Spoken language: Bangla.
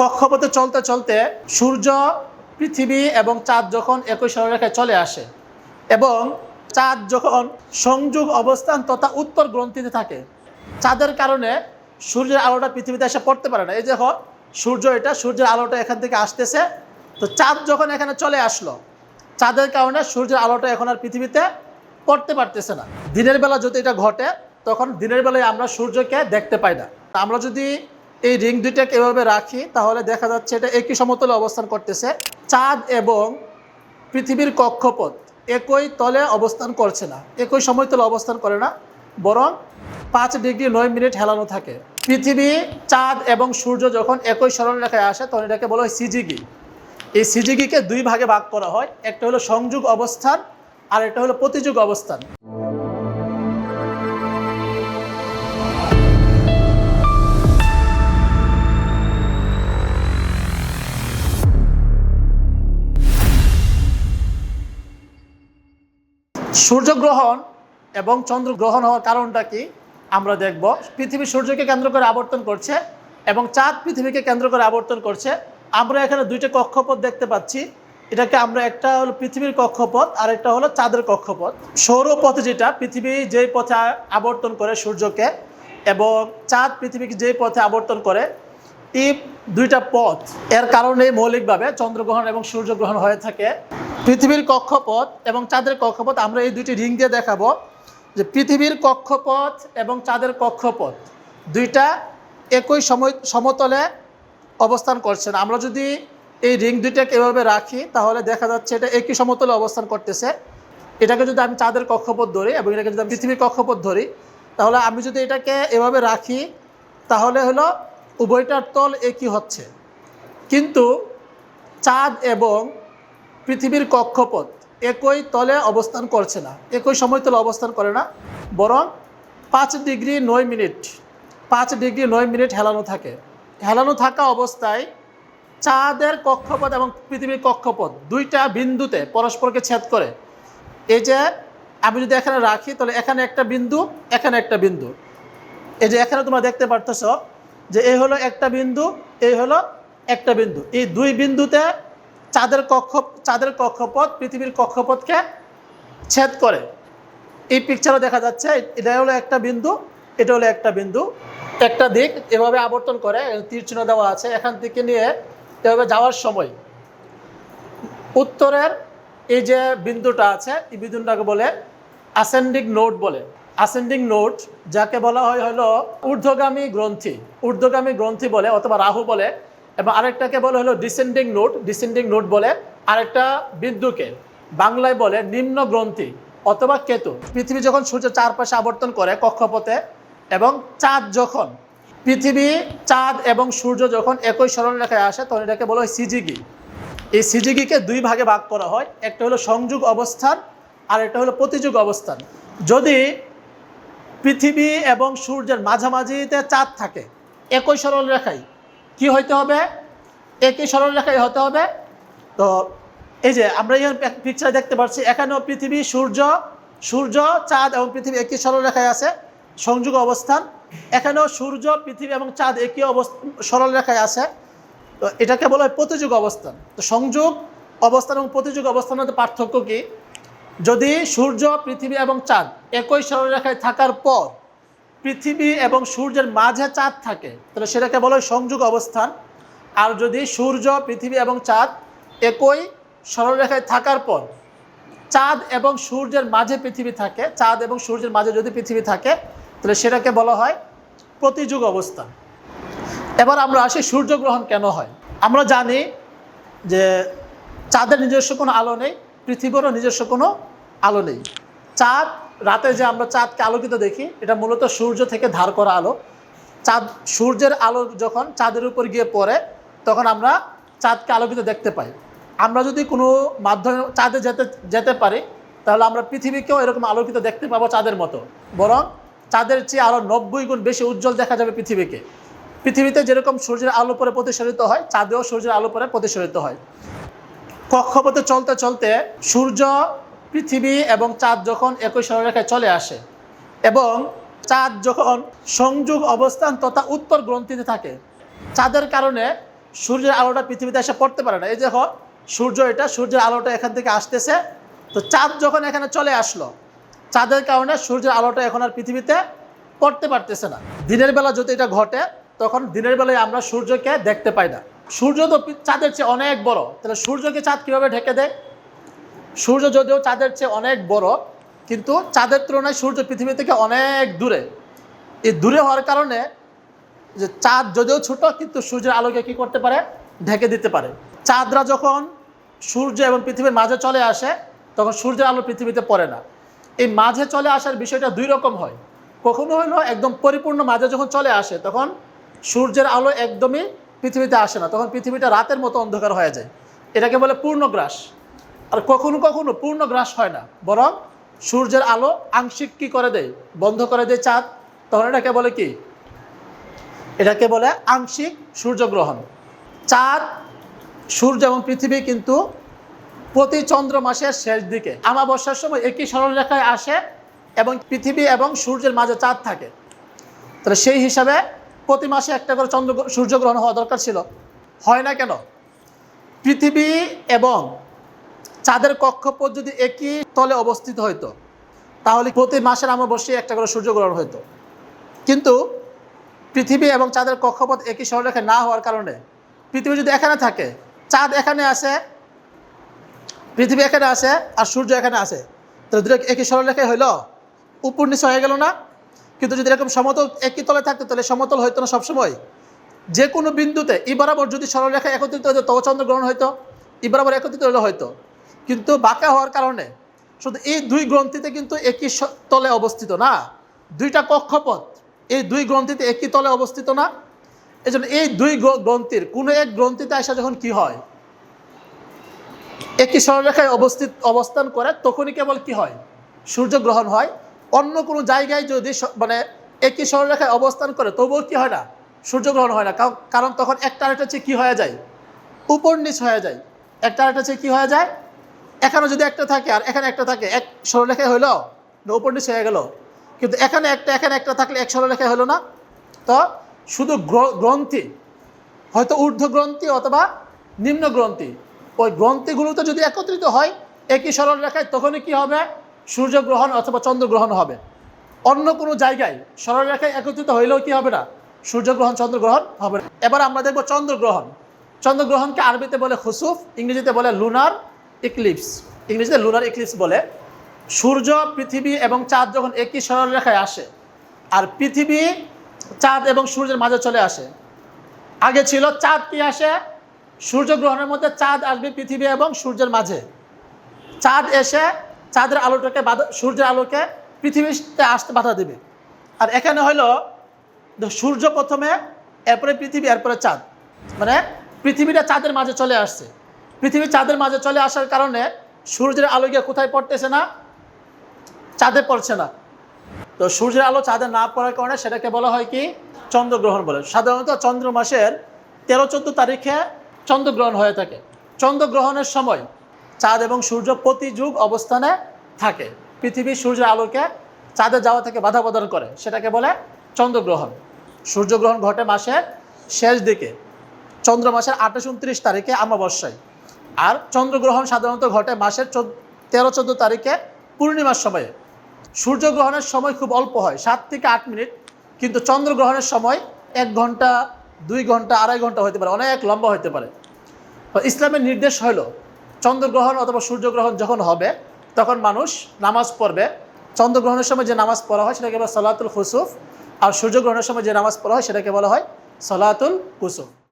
কক্ষপথে চলতে চলতে সূর্য, পৃথিবী এবং চাঁদ যখন একই সরলরেখায় চলে আসে এবং চাঁদ যখন সংযোগ অবস্থান তথা উত্তর গ্রন্থিতে থাকে, চাঁদের কারণে সূর্যের আলোটা পৃথিবীতে এসে পড়তে পারে না। এই দেখো সূর্য এটা, সূর্যের আলোটা এখান থেকে আসতেছে। তো চাঁদ যখন এখানে চলে আসলো, চাঁদের কারণে সূর্যের আলোটা এখন আর পৃথিবীতে পড়তে পারতেছে না। দিনের বেলা যদি এটা ঘটে, তখন দিনের বেলায় আমরা সূর্যকে দেখতে পাই না। আমরা যদি এই রিং দুইটাকে এভাবে রাখি, তাহলে দেখা যাচ্ছে এটা একই সমতলে অবস্থান করতেছে। চাঁদ এবং পৃথিবীর কক্ষপথ একই তলে অবস্থান করছে না, একই সময়তলে অবস্থান করে না, বরং পাঁচ ডিগ্রি নয় মিনিট হেলানো থাকে। পৃথিবী, চাঁদ এবং সূর্য যখন একই সরলরেখায় আসে, তখন এটাকে বলা হয় সিজিগি। এই সিজিগিকে দুই ভাগে ভাগ করা হয়, একটা হলো সংযোগ অবস্থান আর একটা হলো প্রতিযোগ অবস্থান। সূর্যগ্রহণ এবং চন্দ্রগ্রহণ হওয়ার কারণটা কি? আমরা দেখব। পৃথিবী সূর্যকে কেন্দ্র করে আবর্তন করছে এবং চাঁদ পৃথিবীকে কেন্দ্র করে আবর্তন করছে। আমরা এখানে দুইটা কক্ষপথ দেখতে পাচ্ছি। এটাকে আমরা একটা হলো পৃথিবীর কক্ষপথ আর একটা হলো চাঁদের কক্ষপথ। সৌরপথ যেটা, পৃথিবী যেই পথে আবর্তন করে সূর্যকে এবং চাঁদ পৃথিবীকে যেই পথে আবর্তন করে, এই দুইটা পথ, এর কারণে মৌলিকভাবে চন্দ্রগ্রহণ এবং সূর্যগ্রহণ হয়ে থাকে। পৃথিবীর কক্ষপথ এবং চাঁদের কক্ষপথ, আমরা এই দুইটি রিং দিয়ে দেখাবো। যে পৃথিবীর কক্ষপথ এবং চাঁদের কক্ষপথ, দুইটা একই সময়, সমতলে অবস্থান করছেন আমরা যদি এই রিং দুইটাকে এভাবে রাখি, তাহলে দেখা যাচ্ছে এটা একই সমতলে অবস্থান করতেছে। এটাকে যদি আমি চাঁদের কক্ষপথ ধরি এবং এটাকে যদি আমি পৃথিবীর কক্ষপথ ধরি, তাহলে আমি যদি এটাকে এভাবে রাখি, তাহলে হলো উভয়টার তল একই হচ্ছে। কিন্তু চাঁদ এবং পৃথিবীর কক্ষপথ একই তলে অবস্থান করছে না, একই সময়তলে অবস্থান করে না, বরং পাঁচ ডিগ্রি নয় মিনিট, পাঁচ ডিগ্রি নয় মিনিট হেলানো থাকে। হেলানো থাকা অবস্থায় চাঁদের কক্ষপথ এবং পৃথিবীর কক্ষপথ দুইটা বিন্দুতে পরস্পরকে ছেদ করে। এই যে আমি যদি এখানে রাখি, তাহলে এখানে একটা বিন্দু, এখানে একটা বিন্দু। এই যে এখানে তোমরা দেখতে পারতেছ যে এই হলো একটা বিন্দু, এই হলো একটা বিন্দু। এই দুই বিন্দুতে চাঁদের কক্ষ, চাঁদের কক্ষপথ, পৃথিবীর কক্ষপথকে ছেদ করে। এই পিকচারও দেখা যাচ্ছে এটা হলো একটা বিন্দু, এটা হলো একটা বিন্দু। একটা দিক এভাবে আবর্তন করে, তীর চিহ্ন দেওয়া আছে, এখান থেকে নিয়ে এভাবে যাওয়ার সময়। উত্তরের এই যে বিন্দুটা আছে, এই বিন্দুটাকে বলে অ্যাসেন্ডিং নোট বলে। অ্যাসেন্ডিং নোট যাকে বলা হয় হলো ঊর্ধ্বগামী গ্রন্থি। ঊর্ধ্বগামী গ্রন্থি বলে, অথবা রাহু বলে এবং আরেকটাকে বলে হলো ডিসেন্ডিং নোট ডিসেন্ডিং নোট বলে আরেকটা বিন্দুকে। বাংলায় বলে নিম্ন গ্রন্থি অথবা কেতু। পৃথিবী যখন সূর্যের চারপাশে আবর্তন করে কক্ষপথে এবং চাঁদ যখন, পৃথিবী, চাঁদ এবং সূর্য যখন একই সরলরেখায় আসে, তখন এটাকে বলা হয় সিজিগি। এই সিজিগিকে দুই ভাগে ভাগ করা হয়, একটা হলো সংযোগ অবস্থান, আর একটা হলো প্রতিযোগ অবস্থান। যদি পৃথিবী এবং সূর্যের মাঝামাঝিতে চাঁদ থাকে, একই সরল রেখায় কি হইতে হবে? একই সরল রেখায় হতে হবে? তো এই যে আমরা এখানে পিকচার দেখতে পাচ্ছি, এখানেও পৃথিবী, সূর্য সূর্য, চাঁদ এবং পৃথিবী একই সরল রেখায় আছে, সংযোগ অবস্থান। এখানেও সূর্য, পৃথিবী এবং চাঁদ একই অবস্থা সরল রেখায় আছে। তো এটাকে বলা হয় প্রতিযোগ অবস্থান। তো সংযোগ অবস্থান এবং প্রতিযোগ অবস্থানের পার্থক্য কি? যদি সূর্য, পৃথিবী এবং চাঁদ একই সরলরেখায় থাকার পর পৃথিবী এবং সূর্যের মাঝে চাঁদ থাকে, তাহলে সেটাকে বলা হয় সংযোগ অবস্থান। আর যদি সূর্য, পৃথিবী এবং চাঁদ একই সরলরেখায় থাকার পর চাঁদ এবং সূর্যের মাঝে পৃথিবী থাকে, চাঁদ এবং সূর্যের মাঝে যদি পৃথিবী থাকে, তাহলে সেটাকে বলা হয় প্রতিযোগ অবস্থান। এবার আমরা আসি সূর্যগ্রহণ কেন হয়? আমরা জানি যে চাঁদের নিজস্ব কোনো আলো নেই, পৃথিবীরও নিজস্ব কোনো আলো নেই। চাঁদ রাতে যে আমরা চাঁদকে আলোকিত দেখি, এটা মূলত সূর্য থেকে ধার করা আলো। চাঁদ, সূর্যের আলো যখন চাঁদের উপর গিয়ে পড়ে, তখন আমরা চাঁদকে আলোকিত দেখতে পাই। আমরা যদি কোনো মাধ্যমে চাঁদে যেতে যেতে পারি, তাহলে আমরা পৃথিবীকেও এরকম আলোকিত দেখতে পাবো চাঁদের মতো। বরং চাঁদের চেয়ে আরও নব্বই গুণ বেশি উজ্জ্বল দেখা যাবে পৃথিবীকে। পৃথিবীতে যেরকম সূর্যের আলো পরে প্রতিসরিত হয়, চাঁদেও সূর্যের আলো পরে প্রতিসরিত হয়। কক্ষপথে চলতে চলতে সূর্য পৃথিবী এবং চাঁদ যখন একই সরলরেখায় চলে আসে এবং চাঁদ যখন সংযোগ, অবস্থান তথা উত্তর গ্রন্থিতে থাকে, চাঁদের কারণে সূর্যের আলোটা পৃথিবীতে এসে পড়তে পারে না। এই দেখো, সূর্য এটা, সূর্যের আলোটা এখান থেকে আসতেছে। তো চাঁদ যখন এখানে চলে আসলো, চাঁদের কারণে সূর্যের আলোটা এখন আর পৃথিবীতে পড়তে পারতেছে না। দিনের বেলা যদি এটা ঘটে, তখন দিনের বেলায় আমরা সূর্যকে দেখতে পাই না। সূর্য তো চাঁদের চেয়ে অনেক বড়। তাহলে সূর্যকে চাঁদ কীভাবে ঢেকে দেয়? সূর্য যদিও চাঁদের চেয়ে অনেক বড়, কিন্তু চাঁদের তুলনায় সূর্য পৃথিবী থেকে অনেক দূরে। এই দূরে হওয়ার কারণে যে চাঁদ যদিও ছোট, কিন্তু সূর্যের আলোকে কি করতে পারে? ঢেকে দিতে পারে। চাঁদরা যখন সূর্য এবং পৃথিবীর মাঝে চলে আসে, তখন সূর্যের আলো পৃথিবীতে পড়ে না। এই মাঝে চলে আসার বিষয়টা দুই রকম হয়। কখনো হলো একদম পরিপূর্ণ মাঝে যখন চলে আসে, তখন সূর্যের আলো একদমই পৃথিবীতে আসে না, তখন পৃথিবীটা রাতের মতো অন্ধকার হয়ে যায়। এটাকে বলে পূর্ণগ্রাস। আর কখনো কখনো পূর্ণ গ্রাস হয় না, বরং সূর্যের আলো আংশিক কি করে দেয়? বন্ধ করে দেয় চাঁদ। তখন এটাকে বলে কি? এটাকে বলে আংশিক সূর্যগ্রহণ। চাঁদ, সূর্য এবং পৃথিবী কিন্তু প্রতি চন্দ্র মাসের শেষ দিকে আমাবস্যার সময় একই সরলরেখায় আসে এবং পৃথিবী এবং সূর্যের মাঝে চাঁদ থাকে। তাহলে সেই হিসাবে প্রতি মাসে একটা করে চন্দ্র সূর্যগ্রহণ হওয়া দরকার ছিল। হয় না কেন? পৃথিবী এবং চাঁদের কক্ষপথ যদি একই তলে অবস্থিত হইতো, তাহলে প্রতি মাসের আমাবস্যায় একটা করে সূর্যগ্রহণ হইতো। কিন্তু পৃথিবী এবং চাঁদের কক্ষপথ একই সরলরেখায় না হওয়ার কারণে পৃথিবী যদি এখানে থাকে, চাঁদ এখানে আসে পৃথিবী এখানে আসে আর সূর্য এখানে আসে তাহলে দুটো একই সরলরেখায় হইল? উপর নিচে হয়ে গেল না? কিন্তু যদি এরকম সমতল একই তলে থাকতো, তাহলে সমতল হইতো না সবসময়। যে কোনো বিন্দুতে ই বরাবর যদি সরলরেখা একত্রিত হতো তবে চন্দ্রগ্রহণ হইতো, ই বরাবর একত্রিত হলে হয়তো কিন্তু বাঁকা হওয়ার কারণে। শুধু এই দুই গ্রন্থিতে কিন্তু একই তলে অবস্থিত না। দুইটা কক্ষপথ, এই দুই গ্রন্থিতে একই তলে অবস্থিত না। এই জন্য এই দুই গ্র- গ্রন্থির কোনো এক গ্রন্থিতে আসা যখন কি হয়, একই সরলরেখায় অবস্থিত, অবস্থান করে, তখনই কেবল কি হয়? সূর্যগ্রহণ হয়। অন্য কোনো জায়গায় যদি মানে একই সরলরেখায় অবস্থান করে, তবুও কি হয় না? সূর্যগ্রহণ হয় না। কারণ তখন একটা আরেকটা চেয়ে কী হয়ে যায়? উপর নিচ হয়ে যায়। একটা আরেকটা চেয়ে কী হয়ে যায়? এখানে যদি একটা থাকে আর এখানে একটা থাকে, এক সরলরেখায় হইল, না, উপর নিচ হয়ে গেল। কিন্তু এখানে একটা এখানে একটা থাকলে এক সরলরেখায় হলো না। তো শুধু গ্রন্থি, হয়তো ঊর্ধ্ব গ্রন্থি অথবা নিম্ন গ্রন্থি। ওই গ্রন্থিগুলোতে যদি একত্রিত হয়, একই সরল রেখায় তখনই কি হবে? সূর্যগ্রহণ অথবা চন্দ্রগ্রহণ হবে। অন্য কোনো জায়গায় সরল রেখায় একত্রিত হইলেও কি হবে না? সূর্যগ্রহণ, চন্দ্রগ্রহণ হবে না। এবার আমরা দেখব চন্দ্রগ্রহণ। চন্দ্রগ্রহণকে আরবিতে বলে খুসুফ, ইংরেজিতে বলে লুনার ইক্লিপস ইংরেজিতে লুনার ইক্লিপস বলে, সূর্য, পৃথিবী এবং চাঁদ যখন একই সরল রেখায় আসে, আর পৃথিবী, চাঁদ এবং সূর্যের মাঝে চলে আসে, আগে ছিল চাঁদ কি আসে? সূর্যগ্রহণের মধ্যে চাঁদ আসবে পৃথিবী এবং সূর্যের মাঝে। চাঁদ এসে চাঁদের আলোটাকে বাধা, সূর্যের আলোকে পৃথিবীতে আসতে বাধা দেবে। আর এখানে হলো সূর্য প্রথমে, এরপরে পৃথিবী, এরপরে চাঁদ। মানে পৃথিবীটা চাঁদের মাঝে চলে আসছে। পৃথিবী চাঁদের মাঝে চলে আসার কারণে সূর্যের আলো গিয়ে কোথায় পড়তেছে না? চাঁদে পড়ছে না। তো সূর্যের আলো চাঁদে না পড়ার কারণে সেটাকে বলা হয় কি? চন্দ্রগ্রহণ বলে। সাধারণত চন্দ্র মাসের তেরো, চোদ্দ তারিখে চন্দ্রগ্রহণ হয়ে থাকে। চন্দ্রগ্রহণের সময় চাঁদ এবং সূর্য প্রতি যুগ অবস্থানে থাকে। পৃথিবী সূর্যের আলোকে চাঁদে যাওয়া থেকে বাধা প্রদান করে। সেটাকে বলে চন্দ্রগ্রহণ। সূর্যগ্রহণ ঘটে মাসের শেষ দিকে। চন্দ্র মাসের আঠাশ, উনত্রিশ তারিখে অমাবস্যায়। আর চন্দ্রগ্রহণ সাধারণত ঘটে মাসের তেরো, চোদ্দ তারিখে পূর্ণিমার সময়ে। সূর্যগ্রহণের সময় খুব অল্প হয়, সাত থেকে আট মিনিট, কিন্তু চন্দ্রগ্রহণের সময় এক ঘণ্টা, দুই ঘণ্টা, আড়াই ঘণ্টা হতে পারে, অনেক লম্বা হতে পারে। ইসলামের নির্দেশ হলো চন্দ্রগ্রহণ অথবা সূর্যগ্রহণ যখন হবে, তখন মানুষ নামাজ পড়বে। চন্দ্রগ্রহণের সময় যে নামাজ পড়া হয়, সেটাকে বলা সলাতুল খুসুফ, আর সূর্যগ্রহণের সময় যে নামাজ পড়া হয়, সেটাকে বলা হয় সলাতুল কুসুফ